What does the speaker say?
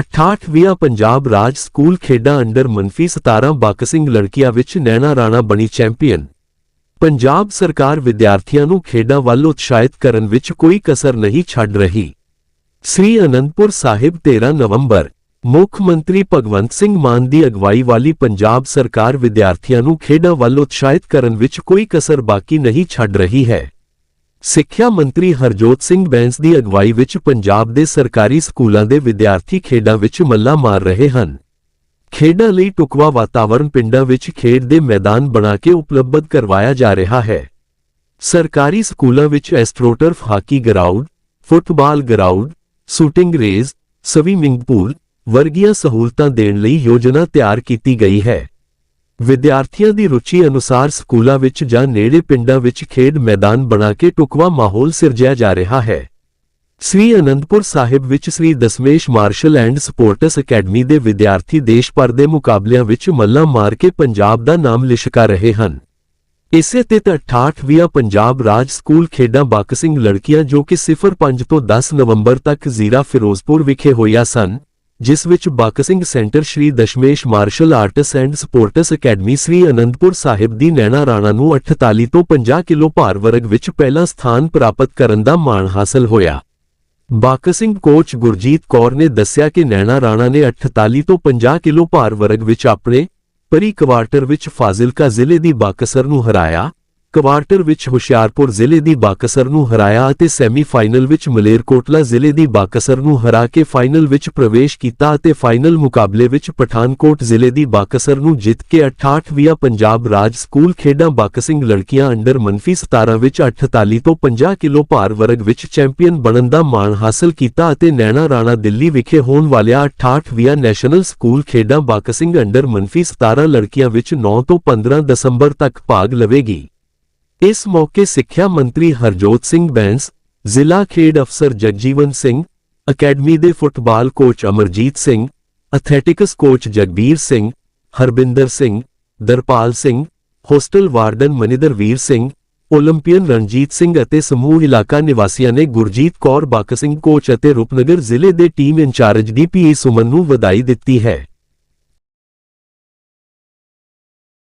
68ਵੀਂ ਪੰਜਾਬ ਰਾਜ ਸਕੂਲ ਖੇਡਾਂ ਅੰਡਰ ਮਨਫੀ 17 ਬਾਕਸਿੰਗ ਲੜਕੀਆਂ ਵਿੱਚ ਨੈਣਾ ਰਾਣਾ ਬਣੀ ਚੈਂਪੀਅਨ। ਪੰਜਾਬ ਸਰਕਾਰ ਵਿਦਿਆਰਥੀਆਂ ਨੂੰ ਖੇਡਾਂ ਵੱਲ ਉਤਸ਼ਾਹਿਤ ਕਰਨ ਵਿੱਚ ਕੋਈ ਕਸਰ ਨਹੀਂ ਛੱਡ ਰਹੀ। ਸ੍ਰੀ ਅਨੰਦਪੁਰ ਸਾਹਿਬ 13 ਨਵੰਬਰ, ਮੁੱਖ ਮੰਤਰੀ ਭਗਵੰਤ ਸਿੰਘ ਮਾਨ ਦੀ ਅਗਵਾਈ ਵਾਲੀ ਪੰਜਾਬ ਸਰਕਾਰ ਵਿਦਿਆਰਥੀਆਂ ਨੂੰ ਖੇਡਾਂ ਵੱਲ ਉਤਸ਼ਾਹਿਤ ਕਰਨ ਵਿੱਚ ਕੋਈ ਕਸਰ ਬਾਕੀ ਨਹੀਂ ਛੱਡ ਰਹੀ ਹੈ। ਸਿੱਖਿਆ ਮੰਤਰੀ ਹਰਜੋਤ ਸਿੰਘ ਬੈਂਸ ਦੀ ਅਗਵਾਈ ਵਿੱਚ ਪੰਜਾਬ ਦੇ ਸਰਕਾਰੀ ਸਕੂਲਾਂ ਦੇ ਵਿਦਿਆਰਥੀ ਖੇਡਾਂ ਵਿੱਚ ਮੱਲਾ ਮਾਰ ਰਹੇ ਹਨ। ਖੇਡਾਂ ਲਈ ਟੁਕਵਾ ਵਾਤਾਵਰਣ ਪਿੰਡਾਂ ਵਿੱਚ ਖੇਡ ਦੇ ਮੈਦਾਨ ਬਣਾ ਕੇ ਉਪਲਬਧ ਕਰਵਾਇਆ ਜਾ ਰਿਹਾ ਹੈ। ਸਰਕਾਰੀ ਸਕੂਲਾਂ ਵਿੱਚ astroturf, hockey ground, football ground, shooting race, swimming pool ਵਰਗੀਆਂ ਸਹੂਲਤਾਂ ਦੇਣ ਲਈ ਯੋਜਨਾ ਤਿਆਰ ਕੀਤੀ ਗਈ ਹੈ। ਵਿਦਿਆਰਥੀਆਂ ਦੀ ਰੁਚੀ ਅਨੁਸਾਰ ਸਕੂਲਾਂ ਵਿੱਚ ਜਾਂ ਨੇੜੇ ਪਿੰਡਾਂ ਵਿੱਚ ਖੇਡ ਮੈਦਾਨ ਬਣਾ ਕੇ ਟੁਕਵਾ ਮਾਹੌਲ ਸਿਰਜਿਆ ਜਾ ਰਿਹਾ ਹੈ। ਸ੍ਰੀ ਅਨੰਦਪੁਰ ਸਾਹਿਬ ਵਿੱਚ Shri Dashmesh martial and sports academy ਦੇ ਵਿਦਿਆਰਥੀ ਦੇਸ਼ ਭਰ ਦੇ ਮੁਕਾਬਲਿਆਂ ਵਿੱਚ ਮੱਲਾਂ ਮਾਰ ਕੇ ਪੰਜਾਬ ਦਾ ਨਾਮ ਲਿਸ਼ਕਾ ਰਹੇ ਹਨ। ਇਸੇ ਤੇ 68ਵੀਂ ਪੰਜਾਬ ਰਾਜ ਸਕੂਲ ਖੇਡਾਂ ਬਾਕਸਿੰਗ ਲੜਕੀਆਂ ਜੋ ਕਿ 05 ਤੋਂ 10 ਨਵੰਬਰ ਤੱਕ ਜ਼ੀਰਾ ਫਿਰੋਜ਼ਪੁਰ ਵਿਖੇ ਹੋਈਆਂ ਸਨ ਜਿਸ ਵਿੱਚ boxing centre Shri Dashmesh martial arts and sports academy Shri Anandpur Sahib ਦੀ ਨੈਣਾ ਰਾਣਾ ਨੂੰ 48 ਤੋਂ 50 ਕਿਲੋ ਭਾਰ ਵਰਗ ਵਿੱਚ ਪਹਿਲਾ ਸਥਾਨ ਪ੍ਰਾਪਤ ਕਰਨ ਦਾ ਮਾਣ ਹਾਸਲ ਹੋਇਆ। ਬਾਕਸਿੰਗ ਕੋਚ ਗੁਰਜੀਤ ਕੌਰ ਨੇ ਦੱਸਿਆ ਕਿ ਨੈਣਾ ਰਾਣਾ ਨੇ 48 ਤੋਂ 50 ਕਿਲੋ ਭਾਰ ਵਰਗ ਵਿੱਚ ਆਪਣੇ ਪਰੀ ਕੁਆਰਟਰ ਵਿੱਚ ਫਾਜ਼ਿਲਕਾ ਜ਼ਿਲ੍ਹੇ ਦੀ ਬਾਕਸਰ ਨੂੰ ਹਰਾਇਆ। ਕੁਆਰਟਰ ਵਿੱਚ ਹੁਸ਼ਿਆਰਪੁਰ ਜ਼ਿਲ੍ਹੇ ਦੀ ਬਾਕਸਰ ਨੂੰ ਹਰਾਇਆ ਅਤੇ ਸੈਮੀਫਾਈਨਲ ਵਿੱਚ ਮਲੇਰਕੋਟਲਾ ਜ਼ਿਲ੍ਹੇ ਦੀ ਬਾਕਸਰ ਨੂੰ ਹਰਾ ਕੇ ਫਾਈਨਲ ਵਿੱਚ ਪ੍ਰਵੇਸ਼ ਕੀਤਾ ਅਤੇ ਫਾਈਨਲ ਮੁਕਾਬਲੇ ਵਿੱਚ ਪਠਾਨਕੋਟ ਜ਼ਿਲ੍ਹੇ ਦੀ ਬਾਕਸਰ ਨੂੰ ਜਿੱਤ ਕੇ 68ਵੀਂ ਪੰਜਾਬ ਰਾਜ ਸਕੂਲ ਖੇਡਾਂ ਬਾਕਸਿੰਗ ਲੜਕੀਆਂ ਅੰਡਰ ਮਨਫੀ 17 ਵਿੱਚ 48 ਤੋਂ 50 ਕਿਲੋ ਭਾਰ ਵਰਗ ਵਿੱਚ ਚੈਂਪੀਅਨ ਬਣਨ ਦਾ ਮਾਣ ਹਾਸਲ ਕੀਤਾ ਅਤੇ ਨੈਣਾ ਰਾਣਾ ਦਿੱਲੀ ਵਿਖੇ ਹੋਣ ਵਾਲਿਆ 68ਵੀਂ ਨੈਸ਼ਨਲ ਸਕੂਲ ਖੇਡਾਂ ਬਾਕਸਿੰਗ ਅੰਡਰ ਮਨਫੀ 17 ਲੜਕੀਆਂ ਵਿੱਚ 9 ਤੋਂ 15 ਦਸੰਬਰ ਤੱਕ ਭਾਗ ਲਵੇਗੀ। ਇਸ ਮੌਕੇ ਸਿੱਖਿਆ ਮੰਤਰੀ ਹਰਜੋਤ ਸਿੰਘ ਬੈਂਸ, ਜ਼ਿਲ੍ਹਾ ਖੇਡ ਅਫਸਰ ਜਗਜੀਵਨ ਸਿੰਘ, ਅਕੈਡਮੀ ਦੇ football coach Amarjit Singh, athletics coach Jagbir Singh, Harbinder Singh, Darpal Singh, hostel warden Maninderveer Singh, Olympian Ranjit Singh ਅਤੇ ਸਮੂਹ ਇਲਾਕਾ ਨਿਵਾਸੀਆਂ ਨੇ ਗੁਰਜੀਤ ਕੌਰ ਬਾਕਸਿੰਗ ਕੋਚ ਅਤੇ ਰੂਪਨਗਰ ਜ਼ਿਲ੍ਹੇ ਦੇ ਟੀਮ ਇੰਚਾਰਜ ਡੀਪੀਏ ਸੁਮਨ ਨੂੰ ਵਧਾਈ ਦਿੱਤੀ ਹੈ।